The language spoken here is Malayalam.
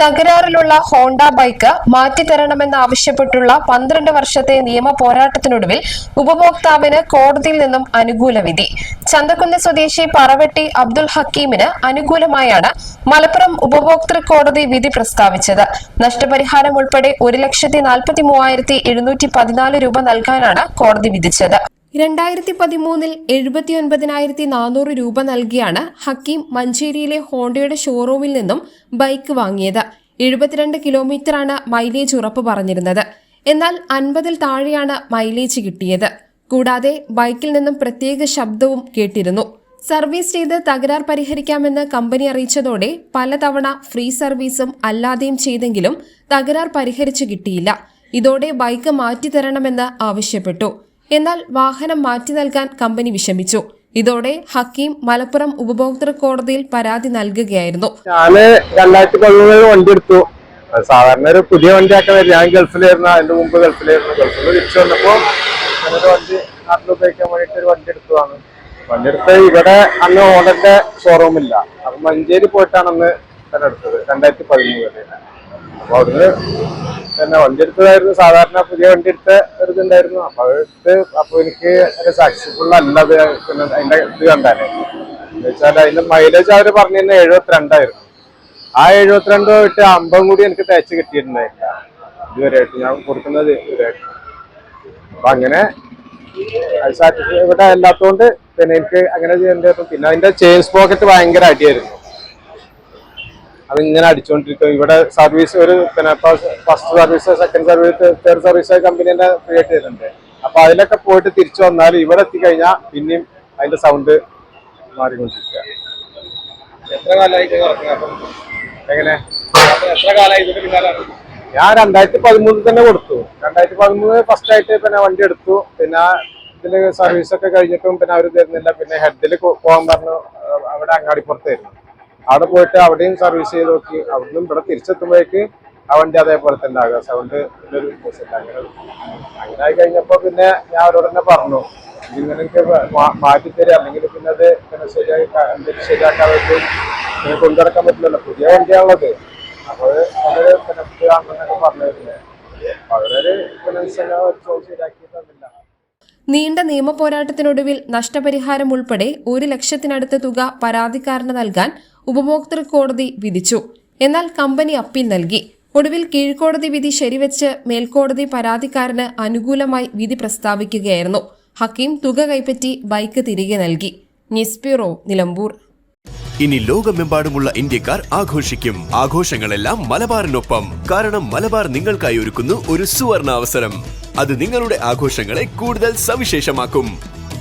തകരാറിലുള്ള ഹോണ്ട ബൈക്ക് മാറ്റിത്തരണമെന്നാവശ്യപ്പെട്ടുള്ള പന്ത്രണ്ട് വർഷത്തെ നിയമ പോരാട്ടത്തിനൊടുവിൽ ഉപഭോക്താവിന് കോടതിയിൽ നിന്നും അനുകൂല വിധി. ചന്തക്കുന്ന് സ്വദേശി പറവെട്ടി അബ്ദുൽ ഹക്കീമിന് അനുകൂലമായാണ് മലപ്പുറം ഉപഭോക്തൃ കോടതി വിധി പ്രസ്താവിച്ചത്. നഷ്ടപരിഹാരം ഉൾപ്പെടെ ഒരു ലക്ഷത്തി നാൽപ്പത്തി മൂവായിരത്തി എഴുന്നൂറ്റി പതിനാല് രൂപ നൽകാനാണ് കോടതി വിധിച്ചത്. രണ്ടായിരത്തി പതിമൂന്നിൽ എഴുപത്തി ഒൻപതിനായിരത്തി നാനൂറ് രൂപ നൽകിയാണ് ഹക്കീം മഞ്ചേരിയിലെ ഹോണ്ടയുടെ ഷോറൂമിൽ നിന്നും ബൈക്ക് വാങ്ങിയത്. എഴുപത്തിരണ്ട് കിലോമീറ്ററാണ് മൈലേജ് ഉറപ്പ് പറഞ്ഞിരുന്നത്. എന്നാൽ അൻപതിൽ താഴെയാണ് മൈലേജ് കിട്ടിയത്. കൂടാതെ ബൈക്കിൽ നിന്നും പ്രത്യേക ശബ്ദവും കേട്ടിരുന്നു. സർവീസ് ചെയ്ത് തകരാർ പരിഹരിക്കാമെന്ന് കമ്പനി അറിയിച്ചതോടെ പലതവണ ഫ്രീ സർവീസും അല്ലാതെയും ചെയ്തെങ്കിലും തകരാർ പരിഹരിച്ചു കിട്ടിയില്ല. ഇതോടെ ബൈക്ക് മാറ്റിത്തരണമെന്ന് ആവശ്യപ്പെട്ടു. എന്നാൽ വാഹനം മാറ്റി നൽകാൻ കമ്പനി വിഷമിച്ചു. ഇതോടെ ഹക്കീം മലപ്പുറം ഉപഭോക്തൃ കോടതിയിൽ പരാതി നൽകുകയായിരുന്നു. ഞാൻ രണ്ടായിരത്തി പതിമൂന്നിൽ വണ്ടി എടുത്തു. സാധാരണ ഒരു പുതിയ വണ്ടിയൊക്കെ വരും. ഞാൻ ഗൾഫിലായിരുന്നു. അതിന്റെ മുമ്പ് ഗൾഫിലായിരുന്നു. ഗൾഫിൽ തിരിച്ചു വന്നപ്പോ ഞാനൊരു വണ്ടി നാട്ടിൽ ഉപയോഗിക്കാൻ വേണ്ടിട്ട് ഒരു വണ്ടി എടുത്തതാണ്. വണ്ടി എടുത്ത് ഇവിടെ അന്ന് ഓണന്റെ ഷോറൂമില്ല അപ്പൊ മഞ്ചേരി പോയിട്ടാണ് അന്ന് തന്നെ എടുത്തത് രണ്ടായിരത്തി പതിമൂന്നിൽ. അപ്പൊ അവിടുന്ന് തന്നെ വണ്ടി എടുത്തതായിരുന്നു. സാധാരണ പുതിയ വണ്ടി എടുത്ത ഒരു ഇതുണ്ടായിരുന്നു. അപ്പൊ എടുത്ത് അപ്പൊ എനിക്ക് സക്സസ്ഫുൾ അല്ലത് പിന്നെ അതിന്റെ ഇത് കണ്ടാലേ. എന്ന് വെച്ചാൽ അതിന്റെ മൈലേജ് അവർ പറഞ്ഞു തന്നെ എഴുപത്തിരണ്ടായിരുന്നു. ആ എഴുപത്തിരണ്ട് വിട്ട് അമ്പതും കൂടി എനിക്ക് തേച്ച് കിട്ടിയിട്ടുണ്ടായില്ല. ഇതുവരെയായിട്ട് ഞാൻ കൊടുക്കുന്നത് ഇതുവരെയായിട്ട്. അപ്പൊ അങ്ങനെ സാറ്റിസ്ഫൈ ഇവിടെ അല്ലാത്തതുകൊണ്ട് പിന്നെ എനിക്ക് അങ്ങനെ ചെയ്യേണ്ടി വന്നു. പിന്നെ അതിന്റെ ചെയിൻസ് പോക്കറ്റ് ഭയങ്കര അടിയായിരുന്നു. അത് ഇങ്ങനെ അടിച്ചുകൊണ്ടിരിക്കും ഇവിടെ സർവീസ് ഒരു പിന്നെ first service second service third service company തന്നെ ഫ്രീ ആയിട്ട് തരുന്നുണ്ട് അപ്പൊ അതിലൊക്കെ പോയിട്ട് തിരിച്ചു വന്നാൽ ഇവിടെ എത്തിക്കഴിഞ്ഞാൽ പിന്നെയും അതിന്റെ സൗണ്ട് മാറിക്കൊണ്ടിരിക്കുക. എത്ര എങ്ങനെ? എത്ര കാലമായി ഇതിന്റെ പിന്നാലാണ് ഞാൻ രണ്ടായിരത്തി പതിമൂന്നിൽ തന്നെ കൊടുത്തു. രണ്ടായിരത്തി പതിമൂന്ന് ഫസ്റ്റ് ആയിട്ട് പിന്നെ വണ്ടി എടുത്തു. പിന്നെ ഇതിൽ സർവീസ് ഒക്കെ കഴിഞ്ഞിട്ടും പിന്നെ അവർ തരുന്നില്ല. പിന്നെ ഹെഡിൽ പോകാൻ പറഞ്ഞു. അവിടെ അങ്ങാടിപ്പുറത്തായിരുന്നു. അവിടെ പോയിട്ട് അവിടെയും സർവീസ് ചെയ്ത് നോക്കി. അവിടുന്ന് ഇവിടെ തിരിച്ചെത്തുമ്പോഴേക്ക് അവന്റെ അതേപോലെ തന്നെ ആകാം. സൗണ്ട് ഒരു. അങ്ങനെ അങ്ങനെ ആയി കഴിഞ്ഞപ്പോ പിന്നെ ഞാൻ അവരോട് തന്നെ പറഞ്ഞു ഇങ്ങനെ എനിക്ക് മാറ്റിത്തരിക അല്ലെങ്കിൽ പിന്നെ അത് പിന്നെ ശരിയായി എന്തെങ്കിലും ശരിയാക്കാൻ പറ്റും പിന്നെ കൊണ്ടുനടക്കാൻ പറ്റില്ലല്ലോ. പുതിയ വണ്ടിയാണുള്ളത്. അപ്പൊ അത് അവർ പിന്നെ ഇതാണെന്നൊക്കെ പറഞ്ഞിരുന്നു. അപ്പൊ അവരൊരു പിന്നെ ശരിയാക്കി നീണ്ട നിയമ പോരാട്ടത്തിനൊടുവിൽ നഷ്ടപരിഹാരം ഉൾപ്പെടെ ഒരു ലക്ഷത്തിനടുത്ത തുക പരാതിക്കാരന് നൽകാൻ ഉപഭോക്തൃ കോടതി വിധിച്ചു. എന്നാൽ കമ്പനി അപ്പീൽ നൽകി. ഒടുവിൽ കീഴ്ക്കോടതി വിധി ശരിവെച്ച് മേൽക്കോടതി പരാതിക്കാരന് അനുകൂലമായി വിധി പ്രസ്താവിക്കുകയായിരുന്നു. ഹക്കീം തുക കൈപ്പറ്റി ബൈക്ക് തിരികെ നൽകി. News bureau Nilambur. ഇനി ലോകമെമ്പാടുമുള്ള ഇന്ത്യക്കാർ ആഘോഷിക്കും. ആഘോഷങ്ങളെല്ലാം മലബാറിനൊപ്പം. കാരണം മലബാർ നിങ്ങൾക്കായി ഒരുക്കുന്നു ഒരു സുവർണ അവസരം അത് നിങ്ങളുടെ ആഘോഷങ്ങളെ കൂടുതൽ സവിശേഷമാക്കും.